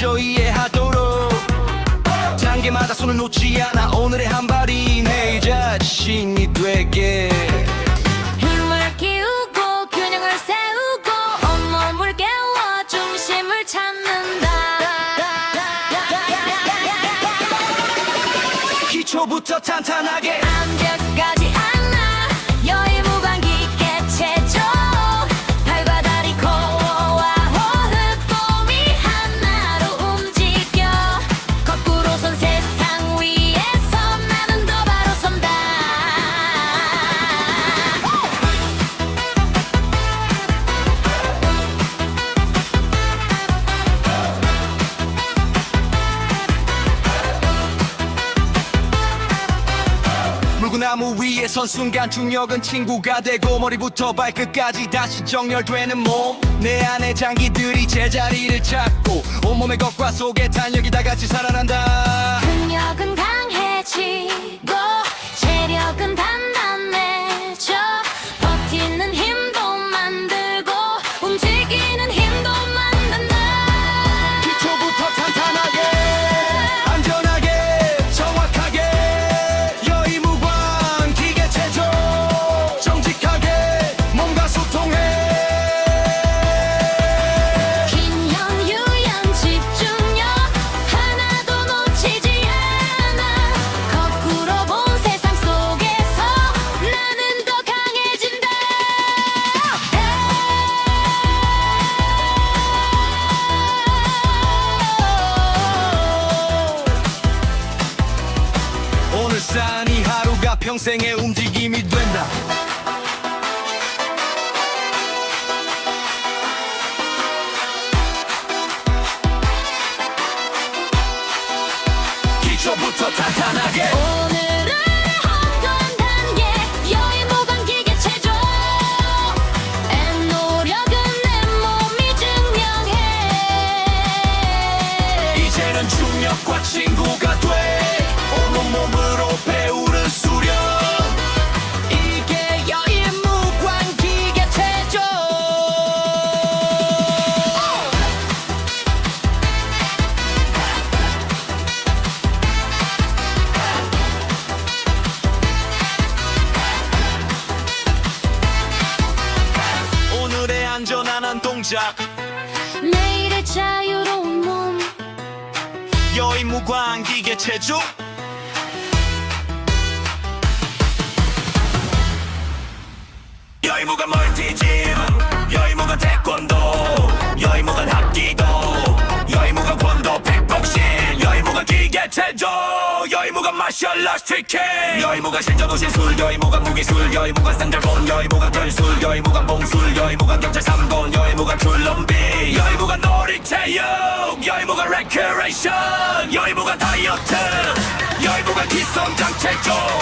먼저 이해하도록. 단계마다 손을 놓지 않아 오늘의 한 발이 내 자신이 되게. 힘을 키우고 균형을 세우고 온몸을 깨워 중심을 찾는다. 기초부터 탄탄하게. 암벽까지 나무 위에 선 순간 중력은 친구가 되고 머리부터 발끝까지 다시 정렬되는 몸. 내 안의 장기들이 제자리를 찾고 온몸의 것과 속의 탄력이 다 같이 살아난다 평생의 움직임이 된다. 기초부터 탄탄하게. 오늘은 한건 단계 여의무관 기계 체조. 앤 노력은 내 몸이 증명해. 이제는 중력과 친 동작. 내일의 자유로운 몸. 여의무관 기계 체조. 여의무관 멀티짐. 여의무관 태권도. 여의무관 합기도. 여의무관 권도 팩복싱 여의무관 기계체조. 여의무관 마셜아트 트리킹 여의무관 실전호신술. 여의무관 무기술. 여의무관 상자곤 여의무관 결술. 여의무관 봉술. 여의무관 경찰 삼곤 여의무 관 줄넘비 여의무관 놀이체육 여의무관 레크레이션 여의무관 다이어트 여의무관 기성장 체조